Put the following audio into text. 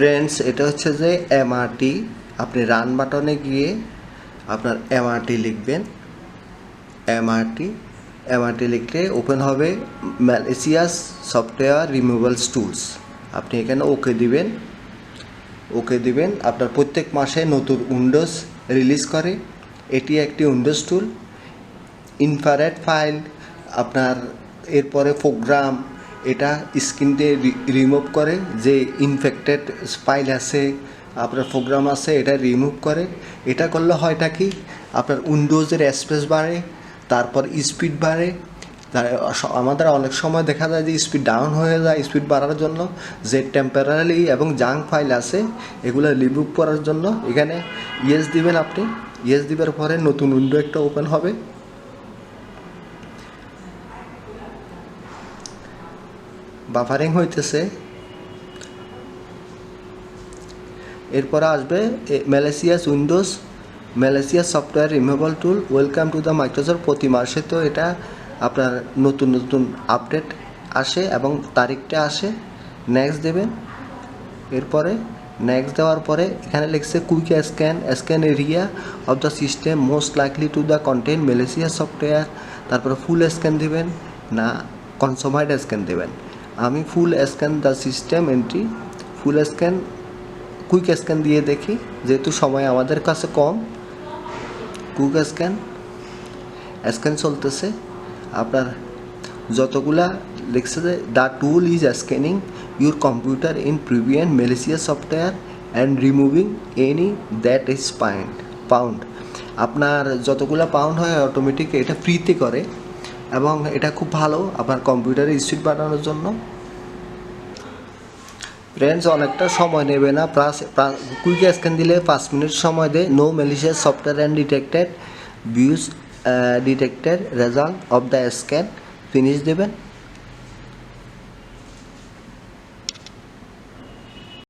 Friends এটা হচ্ছে যে এমআরটি আপনি রান বাটনে গিয়ে আপনার এমআরটি লিখবেন। এমআরটি এমআরটি লিখলে ওপেন হবে ম্যালেসিয়াস সফটওয়্যার রিমুভালস টুলস আপনি এখানে ওকে দিবেন। ওকে দিবেন। আপনার প্রত্যেক মাসে নতুন উইন্ডোজ রিলিজ করে। এটি একটি উইন্ডোজ টুল ইনফারেট ফাইল আপনার এরপরে প্রোগ্রাম এটা স্ক্রিনতে রিমুভ করে, যে ইনফেক্টেড স্পাইল আছে, আপনার প্রোগ্রাম আছে, এটা রিমুভ করে। এটা করলে হয়টা কি? আপনার উইন্ডোজের স্পেস বাড়ে, তারপর স্পিড বাড়ে। আমাদের অনেক সময় দেখা যায় যে স্পিড ডাউন হয়ে যায় স্পিড বাড়ার জন্য। যে টেম্পারারি এবং জাঙ্ক ফাইল আছে, এগুলো রিমুভ করার জন্য। এখানে ইয়েস দিবেন আপনি। ইয়েস দিবার পরে নতুন উইন্ডো একটা ওপেন হবে। বাফারিং হইতেছে। এরপরে আসবে malicious Windows malicious software removal tool welcome to the Microsoft প্রতি মাসে তো এটা আপনার নতুন নতুন আপডেট আসে এবং তারিখটা আসে নেক্সট দেবেন। এরপরে নেক্সট দেওয়ার পরে এখানে লিখছে quick scan scan area of the system most likely to the content malicious software তারপরে ফুল স্ক্যান দেবেন না কনসোমাইড স্ক্যান দেবেন। আমি full scan the system entry full scan quick scan দিয়ে দেখি, যেহেতু সময় আমাদের কাছে কম। কুইক স্ক্যান স্ক্যান চলতেছে। আপনার যতগুলা লিখছে যে the tool is scanning your computer in prevalent malicious software and removing any that is found found আপনার যতগুলা পাউন্ড হয় অটোমেটিক এটা ফ্রিতে করে। এবং এটা খুব ভালো আপনার কম্পিউটারে স্পিড বাড়ানোর জন্য। ফ্রেন্ডস অনেকটা সময় নেবে না। প্লাস কুইক স্ক্যান দিলে পাঁচ মিনিট সময় দেয়। No malicious software and detected views detected result of the scan finish দেবেন।